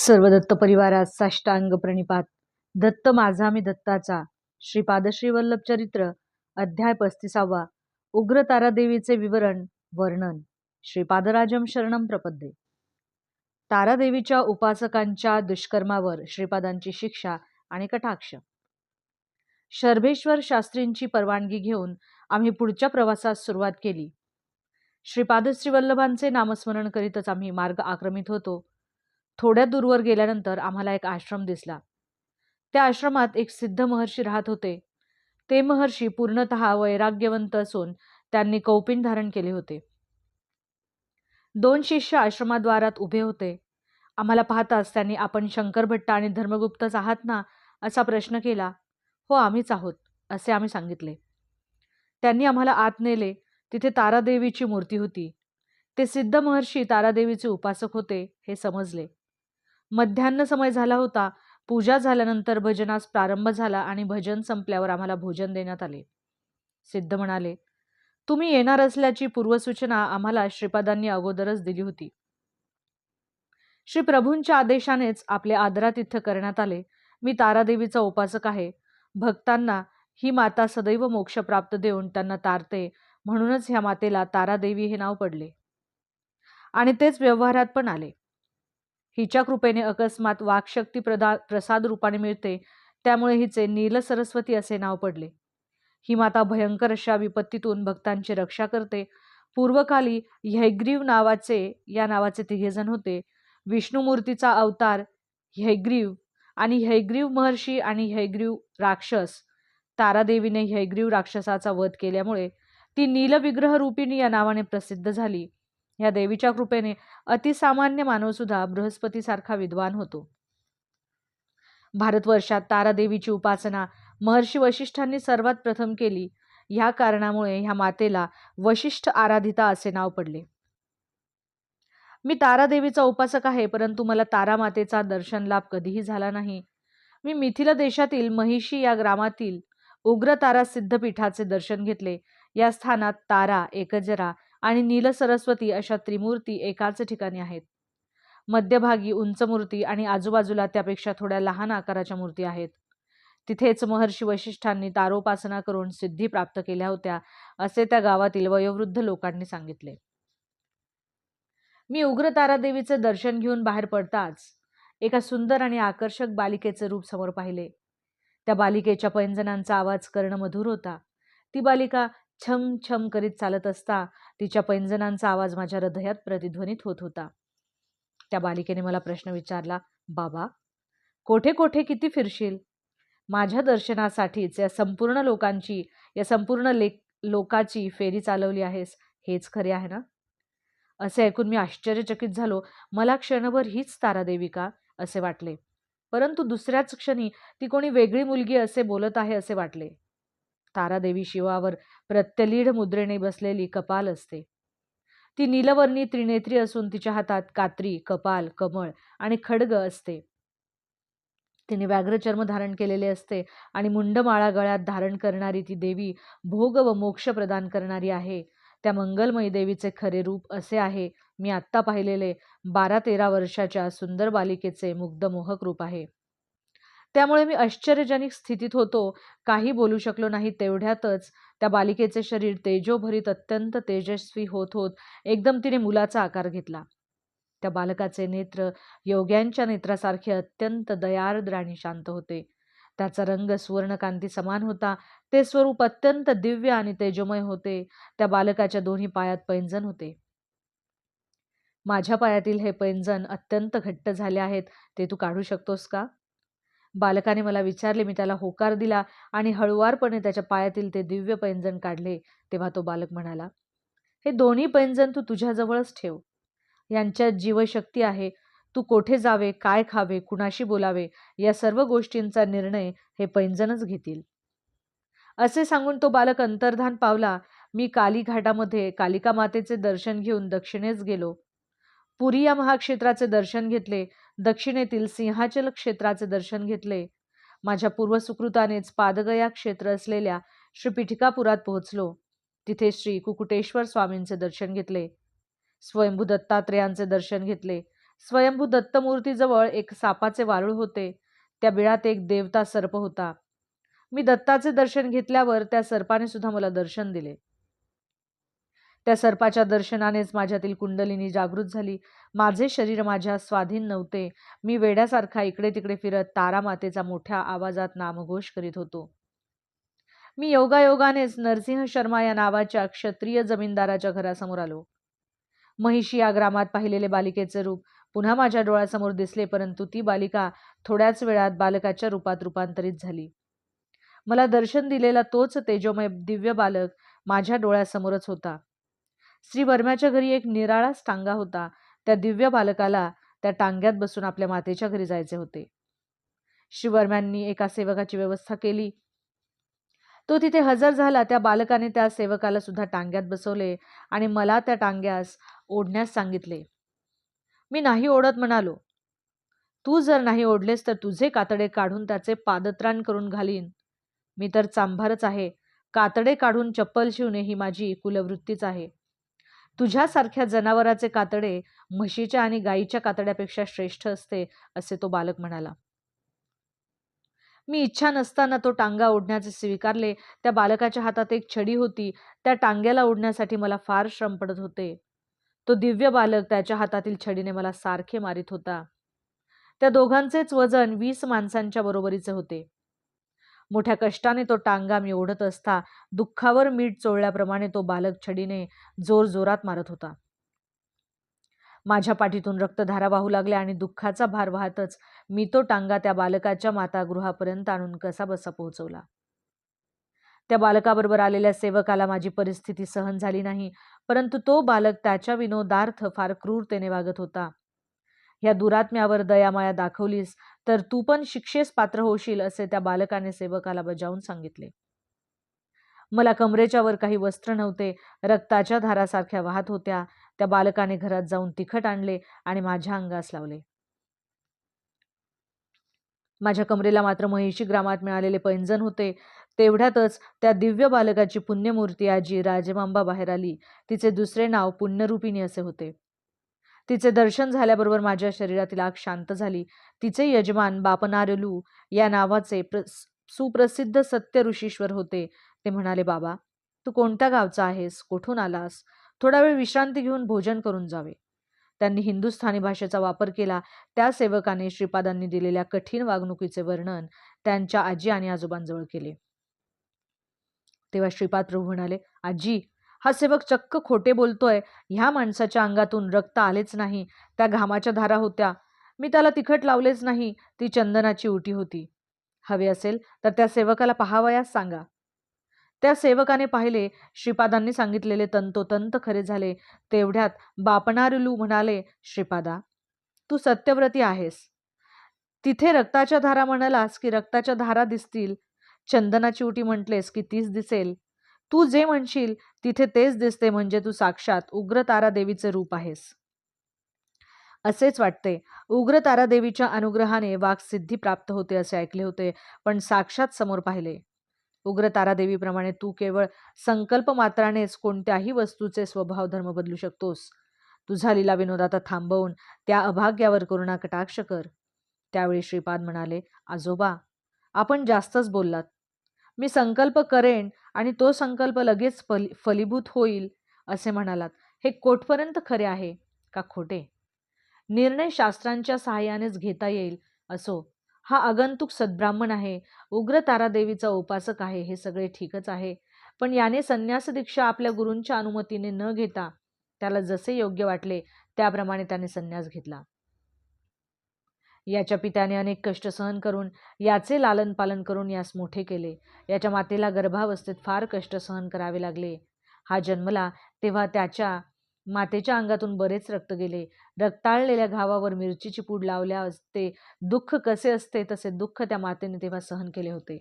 सर्व दत्त परिवारात साष्टांग प्रणिपात. दत्त माझा मी दत्ताचा. श्रीपाद श्रीवल्लभ चरित्र अध्याय पस्तीसावा. उग्र तारादेवीचे विवरण वर्णन. श्रीपादराजम शरणम प्रपद्ये. तारादेवीच्या उपासकांच्या दुष्कर्मावर श्रीपादांची शिक्षा आणि कटाक्ष. शर्भेश्वर शास्त्रींची परवानगी घेऊन आम्ही पुढच्या प्रवासास सुरुवात केली. श्रीपाद श्रीवल्लभांचे नामस्मरण करीतच आम्ही मार्ग आक्रमित होतो. थोड्या दूरवर गेल्यानंतर आम्हाला एक आश्रम दिसला. त्या आश्रमात एक सिद्ध महर्षी राहत होते. ते महर्षी पूर्णत वैराग्यवंत असून त्यांनी कौपिन धारण केले होते. दोन शिष्य आश्रमाद्वारात उभे होते. आम्हाला पाहताच त्यांनी आपण शंकर भट्ट आणि धर्मगुप्तच आहात ना? असा प्रश्न केला. हो आम्हीच आहोत असे आम्ही सांगितले. त्यांनी आम्हाला आत नेले. तिथे तारादेवीची मूर्ती होती. ते सिद्ध महर्षी तारादेवीचे उपासक होते हे समजले. मध्यान्ह समय झाला होता. पूजा झाल्यानंतर भजनास प्रारंभ झाला आणि भजन संपल्यावर आम्हाला भोजन देण्यात आले. सिद्ध म्हणाले तुम्ही येणार असल्याची पूर्वसूचना आम्हाला श्रीपादांनी अगोदरच दिली होती. श्री प्रभूंच्या आदेशानेच आपले आदरातिथ्य करण्यात आले. मी तारादेवीचा उपासक आहे. भक्तांना ही माता सदैव मोक्ष प्राप्त देऊन त्यांना तारते. म्हणूनच ह्या मातेला तारादेवी हे नाव पडले. आणि तेच व्यवहारात पण आले. हिच्या कृपेने अकस्मात वाकशक्ती प्रदा प्रसाद रूपाने मिळते त्यामुळे हिचे नील सरस्वती असे नाव पडले. ही माता भयंकर अशा विपत्तीतून भक्तांची रक्षा करते. पूर्वकाली ह्यग्रीव नावाचे या नावाचे तिघेजण होते. विष्णुमूर्तीचा अवतार ह्यग्रीव आणि ह्यग्रीव महर्षी आणि ह्यग्रीव राक्षस. तारादेवीने ह्यग्रीव राक्षसाचा वध केल्यामुळे ती नीलविग्रह रूपिणी या नावाने प्रसिद्ध झाली. या देवीच्या कृपेने अतिसामान्य मानवसुद्धा बृहस्पतीसारखा विद्वान होतो. भारतवर्षात तारादेवीची उपासना महर्षी वशिष्ठांनी सर्वात प्रथम केली ह्या कारणामुळे ह्या मातेला वशिष्ठ आराधिता असे नाव पडले. मी तारादेवीचा उपासक आहे परंतु मला तारा मातेचा दर्शन लाभ कधीही झाला नाही. मी मिथिला देशातील महिषी या ग्रामातील उग्र तारा सिद्धपीठाचे दर्शन घेतले. या स्थानात तारा एकजरा आणि नील सरस्वती अशा त्रिमूर्ती एकाच ठिकाणी आहेत. मध्यभागी उंच मूर्ती आणि आजूबाजूला त्यापेक्षा थोड्या लहान आकाराच्या मूर्ती आहेत. तिथेच महर्षी वशिष्ठांनी तारोपासना करून सिद्धी प्राप्त केल्या होत्या असे त्या गावातील वयोवृद्ध लोकांनी सांगितले. मी उग्र तारादेवीचे दर्शन घेऊन बाहेर पडताच एका सुंदर आणि आकर्षक बालिकेचे रूप समोर पाहिले. त्या बालिकेच्या पैंजनांचा आवाज मधुर होता. ती बालिका छम छम करीत चालत असता तिच्या पैंजणांचा आवाज माझ्या हृदयात प्रतिध्वनित होत होता. त्या बालिकेने मला प्रश्न विचारला बाबा कोठे कोठे किती फिरशील? माझ्या दर्शनासाठीच या संपूर्ण लोकांची या संपूर्ण ले लोकाची फेरी चालवली आहेस. हेच खरे आहे ना? असे ऐकून मी आश्चर्यचकित झालो. मला क्षणभर हीच तारादेवी का? असे वाटले. परंतु दुसऱ्याच क्षणी ती कोणी वेगळी मुलगी असे बोलत आहे असे वाटले. तारादेवी शिवावर प्रत्यलीढ मुद्रेने बसलेली कपाल असते. ती नीलवर्णी त्रिनेत्री असून तिच्या हातात कात्री कपाल कमळ आणि खडग असते. तिने व्याघ्रचर्म धारण केलेले असते आणि मुंडमाळा गळ्यात धारण करणारी ती देवी भोग व मोक्ष प्रदान करणारी आहे. त्या मंगलमयी देवीचे खरे रूप असे आहे. मी आत्ता पाहिलेले बारा तेरा वर्षाच्या सुंदर बालिकेचे मुग्धमोहक रूप आहे. त्यामुळे मी आश्चर्यजनक स्थितीत होतो. काही बोलू शकलो नाही तेवढ्यातच. त्या बालिकेचे शरीर तेजोभरीत अत्यंत तेजस्वी होत होत एकदम तिने मुलाचा आकार घेतला. त्या बालकाचे नेत्र योग्यांच्या नेत्रासारखे अत्यंत दयार्द्र आणि शांत होते. त्याचा रंग सुवर्णकांती समान होता. ते स्वरूप अत्यंत दिव्य आणि तेजोमय होते. त्या बालकाच्या दोन्ही पायात पैंजन होते. माझ्या पायातील हे पैंजन अत्यंत घट्ट झाले आहेत. ते तू काढू शकतोस का? बालकाने मला विचारले मी त्याला होकार दिला आणि हळुवारपणे त्याच्या पायातील ते दिव्य पैंजण काढले तेव्हा तो बालक म्हणाला हे दोन्ही पैंजण तू तुझ्याजवळच ठेव. यांच्यात जीवशक्ती आहे. तू कोठे जावे काय खावे कुणाशी बोलावे या सर्व गोष्टींचा निर्णय हे पैंजणच घेतील. असे सांगून तो बालक अंतर्धान पावला. मी काली घाटामध्ये कालिका मातेचे दर्शन घेऊन दक्षिणेस गेलो. पुरी या महाक्षेत्राचे दर्शन घेतले. दक्षिणेतील सिंहाचल क्षेत्राचे दर्शन घेतले. माझ्या पूर्वसुकृतानेच पादगया क्षेत्र असलेल्या श्री पिठिकापुरात पोहोचलो. तिथे श्री कुकुटेश्वर स्वामींचे दर्शन घेतले. स्वयंभू दत्तात्रेयांचे दर्शन घेतले. स्वयंभू दत्तमूर्तीजवळ एक सापाचे वारूळ होते. त्या बिळात एक देवता सर्प होता. मी दत्ताचे दर्शन घेतल्यावर त्या सर्पाने सुद्धा मला दर्शन दिले. त्या सर्पाच्या दर्शनानेच माझ्यातील कुंडलिनी जागृत झाली. माझे शरीर माझ्या स्वाधीन नव्हते. मी वेड्यासारखा इकडे तिकडे फिरत तारामातेचा मोठ्या आवाजात नामघोष करीत होतो. मी योगायोगानेच नरसिंह शर्मा या नावाच्या क्षत्रिय जमीनदाराच्या घरासमोर आलो. महिषी या ग्रामात पाहिलेले बालिकेचे रूप पुन्हा माझ्या डोळ्यासमोर दिसले परंतु ती बालिका थोड्याच वेळात बालकाच्या रूपात रूपांतरित झाली. मला दर्शन दिलेला तोच तेजोमय दिव्य बालक माझ्या डोळ्यासमोरच होता. श्री वर्म्याच्या घरी एक निराळाच टांगा होता. त्या दिव्य बालकाला त्या टांग्यात बसून आपल्या मातेच्या घरी जायचे होते. शिवर्म्यांनी एका सेवकाची व्यवस्था केली. तो तिथे हजर झाला त्या बालकाने त्या सेवकाला सुद्धा टांग्यात बसवले आणि मला त्या टांग्यास ओढण्यास सांगितले. मी नाही ओढत म्हणालो. तू जर नाही ओढलेस तर तुझे कातडे काढून त्याचे पादत्राण करून घालीन. मी तर चांभारच आहे. कातडे काढून चप्पल शिवणे ही माझी कुलवृत्तीच आहे. तुझ्यासारख्या जनावराचे कातडे म्हशीच्या आणि गाईच्या कातड्यापेक्षा श्रेष्ठ असते असे तो बालक म्हणाला. मी इच्छा नसताना तो टांगा ओढण्याचे स्वीकारले. त्या बालकाच्या हातात एक छडी होती. त्या टांग्याला ओढण्यासाठी मला फार श्रम पडत होते. तो दिव्य बालक त्याच्या हातातील छडीने मला सारखे मारित होता. त्या दोघांचेच वजन वीस माणसांच्या बरोबरीचे होते. मोठ्या कष्टाने तो टांगा मी ओढत असता दुःखावर मीठ चोळल्याप्रमाणे तो बालक छडीने जोर जोरात मारत होता. माझ्या पाठीतून रक्तधारा वाहू लागल्या आणि दुःखाचा भार वाहतच मी तो टांगा त्या बालकाच्या मातागृहापर्यंत आणून कसा बसा पोहोचवला. त्या बालकाबरोबर आलेल्या सेवकाला माझी परिस्थिती सहन झाली नाही परंतु तो बालक त्याच्या विनोदार्थ फार क्रूरतेने वागत होता. या दुरात्म्यावर दयामाया दाखवलीस तर तू पण शिक्षेस पात्र होशील असे त्या बालकाने सेवकाला बजावून सांगितले. मला कमरेच्या वर काही वस्त्र नव्हते रक्ताच्या धारासारख्या वाहत होत्या. त्या बालकाने घरात जाऊन तिखट आणले आणि माझ्या अंगास लावले. माझ्या कमरेला मात्र महिषी ग्रामात मिळालेले पैंजण होते. तेवढ्यातच त्या दिव्य बालकाची पुण्यमूर्ती आजी राजमांबा बाहेर आली. तिचे दुसरे नाव पुण्यरूपिणी असे होते. तिचे दर्शन झाल्याबरोबर माझ्या शरीरातील आग शांत झाली. तिचे यजमान बापनारलू या नावाचे प्र सुप्रसिद्ध सत्य ऋषीश्वर होते. ते म्हणाले बाबा तू कोणत्या गावचा आहेस? कुठून आलास? थोडा वेळ विश्रांती घेऊन भोजन करून जावे. त्यांनी हिंदुस्थानी भाषेचा वापर केला. त्या सेवकाने श्रीपादांनी दिलेल्या कठीण वागणुकीचे वर्णन त्यांच्या आजी आणि आजोबांजवळ केले. तेव्हा श्रीपाद प्रभू म्हणाले आजी हा सेवक चक्क खोटे बोलतोय. ह्या माणसाच्या अंगातून रक्त आलेच नाही. त्या घामाच्या धारा होत्या. मी त्याला तिखट लावलेच नाही. ती चंदनाची उटी होती. हवे असेल तर त्या सेवकाला पहावयास सांगा. त्या सेवकाने पाहिले. श्रीपादांनी सांगितलेले तंतोतंत खरे झाले. तेवढ्यात बापणारुलू म्हणाले श्रीपादा तू सत्यव्रती आहेस. तिथे रक्ताच्या धारा म्हणालास की रक्ताच्या धारा दिसतील. चंदनाची उटी म्हटलेस की तीच दिसेल. तू जे म्हणशील तिथे तेच दिसते म्हणजे तू साक्षात उग्र तारा देवीचे रूप आहेस. असेच वाटते. उग्र तारादेवीच्या अनुग्रहाने वाघ सिद्धी प्राप्त होते असे ऐकले होते पण साक्षात समोर पाहिले. उग्र तारादेवीप्रमाणे तू केवळ संकल्प मात्रानेच कोणत्याही वस्तूचे स्वभाव धर्म बदलू शकतोस. तुझा लिला विनोद आता थांबवून त्या अभाग्यावर करुणा कटाक्ष कर. त्यावेळी श्रीपाद म्हणाले आजोबा आपण जास्तच बोललात. मी संकल्प करेन आणि तो संकल्प लगेच फल फलीभूत होईल असे म्हणालात. हे कोठपर्यंत खरे आहे? का खोटे? निर्णय शास्त्रांच्या सहाय्यानेच घेता येईल असो. हा आगंतुक सद्ब्राह्मण आहे उग्र तारादेवीचा उपासक आहे हे सगळे ठीकच आहे. पण याने संन्यास दीक्षा आपल्या गुरूंच्या अनुमतीने न घेता त्याला जसे योग्य वाटले त्याप्रमाणे त्याने संन्यास घेतला. याच्या पित्याने अनेक कष्ट सहन करून याचे लालन पालन करून यास मोठे केले. याच्या मातेला गर्भावस्थेत फार कष्ट सहन करावे लागले. हा जन्मला तेव्हा त्याच्या मातेच्या अंगातून बरेच रक्त गेले. रक्ताळलेल्या घावावर मिरचीची पूड लावल्या असते. दुःख कसे असते तसे दुःख त्या मातेने तेव्हा सहन केले होते.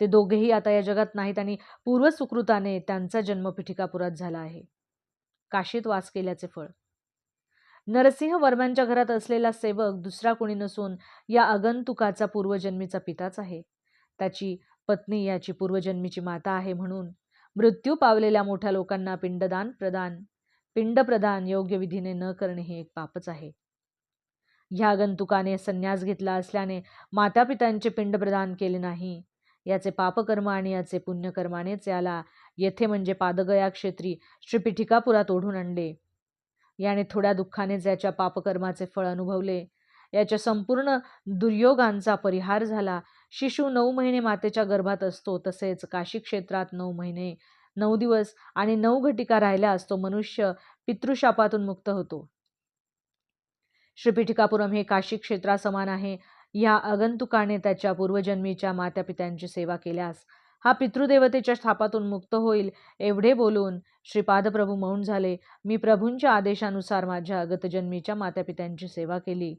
ते दोघेही आता या जगात नाहीत आणि पूर्व सुकृताने त्यांचा जन्म पिठिकापुरात झाला आहे. काशीत वास केल्याचे फळ नरसिंह वर्मांच्या घरात असलेला सेवक दुसरा कोणी नसून या आगंतुकाचा पूर्वजन्मीचा पिताच आहे. त्याची पत्नी याची पूर्वजन्मीची माता आहे म्हणून मृत्यू पावलेल्या मोठ्या लोकांना पिंडदान प्रदान पिंडप्रदान योग्य विधीने न करणे हे एक पापच आहे. ह्या आगंतुकाने संन्यास घेतला असल्याने मातापित्यांचे पिंडप्रदान केले नाही. याचे पापकर्म आणि याचे पुण्यकर्मानेच याला येथे म्हणजे पादगया क्षेत्री श्रीपिठिकापुरात ओढून आणले. याने थोड्या दुःखाने ज्याच्या पापकर्माचे फळ अनुभवले याच्या संपूर्ण दुर्योगांचा परिहार झाला. शिशु नऊ महिने मातेच्या गर्भात असतो तसेच काशी क्षेत्रात नऊ महिने नऊ दिवस आणि नऊ घटिका राहिल्यास तो मनुष्य पितृशापातून मुक्त होतो. श्रीपीठिकापुरम हे काशी क्षेत्रासमान आहे. या आगंतुकाने त्याच्या पूर्वजन्मीच्या मातापित्यांची सेवा केल्यास हा पितृदेवतेच्या स्थापातून मुक्त होईल एवढे बोलून श्रीपादप्रभू मौन झाले. मी प्रभूंच्या आदेशानुसार माझ्या गतजन्मीच्या मातापित्यांची सेवा केली.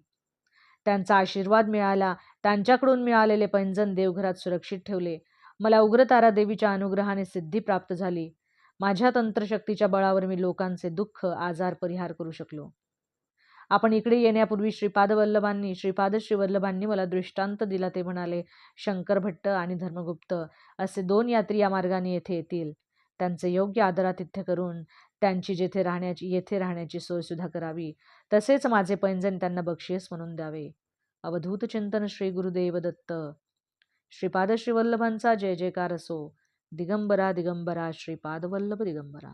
त्यांचा आशीर्वाद मिळाला. त्यांच्याकडून मिळालेले पैंजन देवघरात सुरक्षित ठेवले. मला उग्रतारा देवीच्या अनुग्रहाने सिद्धी प्राप्त झाली. माझ्या तंत्रशक्तीच्या बळावर मी लोकांचे दुःख आजार परिहार करू शकलो. आपण इकडे येण्यापूर्वी श्रीपाद वल्लभांनी श्रीपाद श्रीवल्लभांनी मला दृष्टांत दिला ते म्हणाले शंकर भट्ट आणि धर्मगुप्त असे दोन यात्री या मार्गाने येथे येतील. त्यांचे योग्य आदरातिथ्य करून त्यांची जेथे राहण्याची येथे राहण्याची सोय सुद्धा करावी. तसेच माझे पैंजण त्यांना बक्षीस म्हणून द्यावे. अवधूत चिंतन श्री गुरुदेव दत्त. श्रीपाद श्रीवल्लभांचा जय जयकार असो. दिगंबरा दिगंबरा श्रीपाद वल्लभ दिगंबरा.